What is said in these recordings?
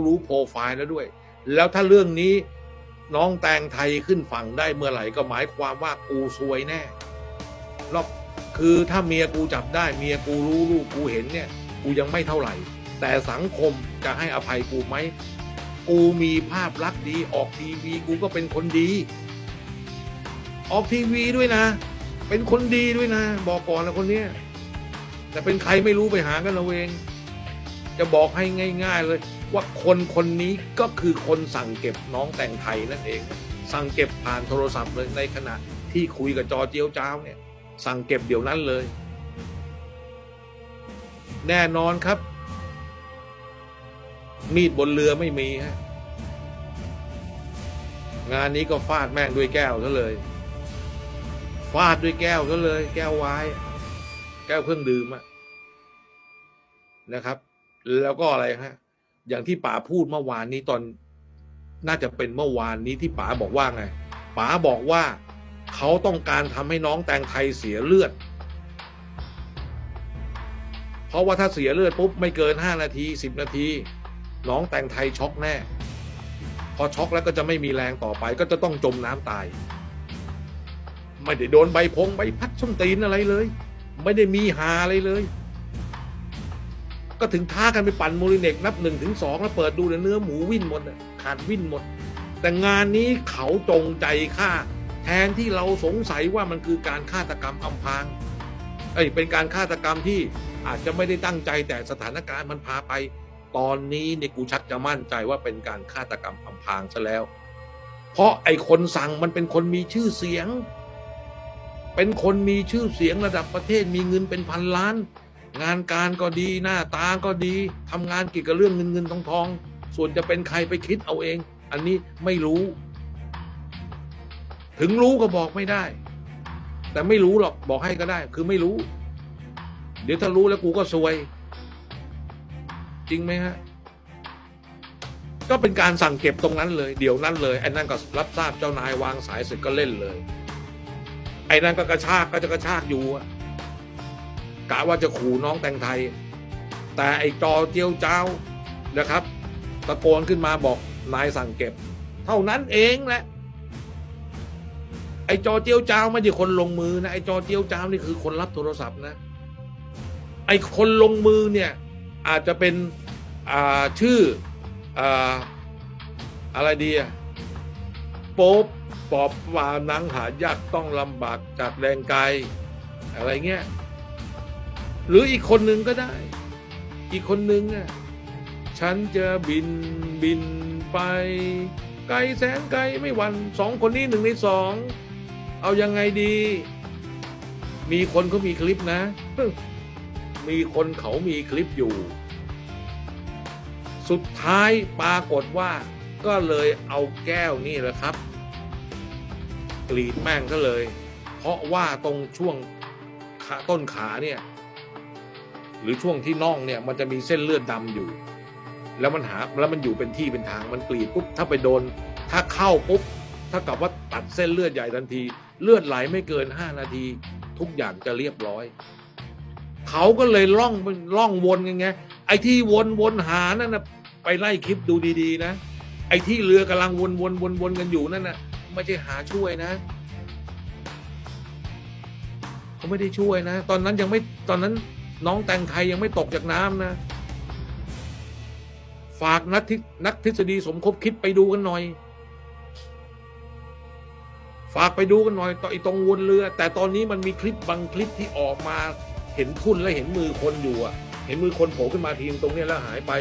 รู้โปรไฟล์แล้วด้วย แล้วถ้าเรื่องนี้น้องแตงไทยขึ้นฝั่งได้เมื่อไหร่ก็หมายความว่ากูซวยแน่รอกคือถ้าเมียกูจับได้เมียกูรู้ลูกกูเห็นเนี่ย กูยังไม่เท่าไหร่ แต่สังคมจะให้อภัยกูไหมกูมีภาพลักษณ์ดีออกทีวีกูก็เป็นคนดี ออกทีวีด้วยนะ เป็นคนดีด้วยนะ บอกก่อนนะคนเนี้ยแต่เป็นใครไม่รู้ไปหากันเอาเอง จะบอกให้ง่าย ๆเลย ว่าคนคนนี้ก็คือคนสั่งเก็บน้องแต่งไทยนั่นเอง สั่งเก็บผ่านโทรศัพท์เลยในขณะที่คุยกับจอเจียวจ้าวเนี่ย สั่งเก็บเดี๋ยวนั้นเลย แน่นอนครับ มีดบนเรือไม่มีฮะงานนี้ก็ฟาดแม่งด้วยแก้วซะเลย ฟาดด้วยแก้วซะเลย แก้วไวน์แก้วเครื่องดื่มอะนะครับ แล้วก็อะไรฮะ อย่างที่ป๋าพูดเมื่อวานนี้ตอน น่าจะเป็นเมื่อวานนี้ที่ป๋าบอกว่าไงป๋าบอกว่าเขาต้องการทำให้น้องแตงไทยเสียเลือด เพราะว่าถ้าเสียเลือดปุ๊บไม่เกินห้านาทีสิบนาที น้องแตงไทยช็อกแน่ พอช็อกแล้วก็จะไม่มีแรงต่อไป ก็จะต้องจมน้ำตาย ไม่ได้โดนใบพงใบพัดส้นตีนอะไรเลย ไม่ได้มีหาอะไรเลย ก็ถึงท้ากันไปปั่นโมลิเนกนับหนึ่งถึงสองแล้วเปิดดูเนื้อหมูวิ่นหมดขาดวิ่นหมด แต่งานนี้เขาจงใจฆ่า แทนที่เราสงสัยว่ามันคือการฆาตกรรมอำพรางเอ้ยเป็นการฆาตกรรมที่อาจจะไม่ได้ตั้งใจแต่สถานการณ์มันพาไป ตอนนี้เนี่ยกูชักจะมั่นใจว่าเป็นการฆาตกรรมอำพรางซะแล้ว เพราะไอ้คนสั่งมันเป็นคนมีชื่อเสียง เป็นคนมีชื่อเสียงระดับประเทศมีเงินเป็นพันล้าน งานการก็ดีหน้าตาก็ดีทำงานเกี่ยวกับเรื่องเงินเงินทองทอง ส่วนจะเป็นใครไปคิดเอาเอง อันนี้ไม่รู้ ถึงรู้ก็บอกไม่ได้ แต่ไม่รู้หรอกบอกให้ก็ได้ คือไม่รู้ เดี๋ยวถ้ารู้แล้วกูก็ซวย จริงไหมฮะก็เป็นการสั่งเก็บตรงนั้นเลย เดี๋ยวนั้นเลยไอ้นั่นก็รับทราบเจ้านายวางสายเสร็จก็เล่นเลย ไอ้นั่นก็กระชากก็จะกระชากอยู่อะ กะว่าจะขู่น้องแตงไทย แต่ไอ้จอเจียวเจ้านะครับ ตะโกนขึ้นมาบอกนายสั่งเก็บ เท่านั้นเองแหละไอ้จอเจียวเจ้าไม่ใช่คนลงมือนะไอ้จอเจียวเจ้านี่คือคนรับโทรศัพท์นะไอ้คนลงมือเนี่ยอาจจะเป็นอ่าชื่ออ่าอะไรดีอะโป๊บปอบว่านังหายากต้องลำบากจากแรงกายอะไรเงี้ย หรืออีกคนหนึ่งก็ได้ อีกคนหนึ่งอะฉันจะบินบินไป ไกลแสนไกลไม่หวันสองคนนี้หนึ่งในสองเอายังไงดี มีคนเขามีคลิปนะ มีคนเขามีคลิปอยู่ สุดท้ายปรากฏว่า ก็เลยเอาแก้วนี่แหละครับ กรีดแม่งก็เลย เพราะว่าตรงช่วงขาต้นขาเนี่ย หรือช่วงที่น่องเนี่ยมันจะมีเส้นเลือดดำอยู่ แล้วมันหาแล้วมันอยู่เป็นที่เป็นทางมันกรีดปุ๊บถ้าไปโดน ถ้าเข้าปุ๊บถ้ากับว่าตัดเส้นเลือดใหญ่ทันที เลือดไหลไม่เกินห้านาที ทุกอย่างจะเรียบร้อย เขาก็เลยล่องล่องวนยังไงไอ้ที่วนวนหานั่นนะไปไล่คลิปดูดีๆ นะ ไอ้ที่เรือกำลังวนวนวนวนกันอยู่นั่นนะไม่ใช่หาช่วยนะเขาไม่ได้ช่วยนะ ตอนนั้นยังไม่ตอนนั้น น้องแตงไทยยังไม่ตกจากน้ำนะ ฝากนักทินักทฤษฎีสมคบคิดไปดูกันหน่อย ฝากไปดูกันหน่อยต่อไอตรงวนเรือ แต่ตอนนี้มันมีคลิปบางคลิปที่ออกมา เห็นทุ่นและเห็นมือคนอยู่อะเห็นมือคนโผล่ขึ้นมาทีงตรงนี้แล้วหายไป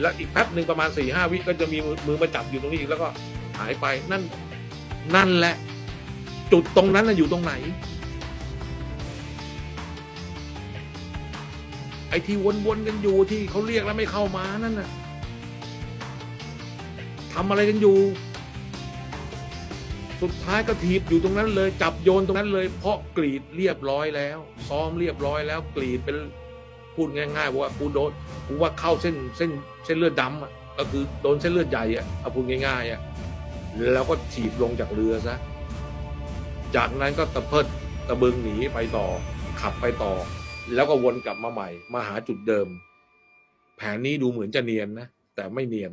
แล้วอีกแป๊บหนึ่งประมาณสี่ห้าวิก็จะมีมือมือมาจับอยู่ตรงนี้อีกแล้วก็หายไปนั่นนั่นแหละ จุดตรงนั้นน่ะอยู่ตรงไหน ไอ้ที่วนๆกันอยู่ที่เขาเรียกแล้วไม่เข้ามานั่นน่ะทำอะไรกันอยู่ สุดท้ายก็ถีบอยู่ตรงนั้นเลย จับโยนตรงนั้นเลย เพราะกรีดเรียบร้อยแล้ว ซ้อมเรียบร้อยแล้ว กรีดเป็นพูดง่ายๆว่ากูโดนกูว่าเข้าเส้นเส้นเส้นเลือดดำอะก็คือโดนเส้นเลือดใหญ่อะเอาพูดง่ายๆอะแล้วก็ถีบลงจากเรือซะจากนั้นก็ตะเพิดตะบึงหนีไปต่อขับไปต่อ แล้วก็วนกลับมาใหม่ มาหาจุดเดิม แผนนี้ดูเหมือนจะเนียนนะ แต่แต่ไม่เนียน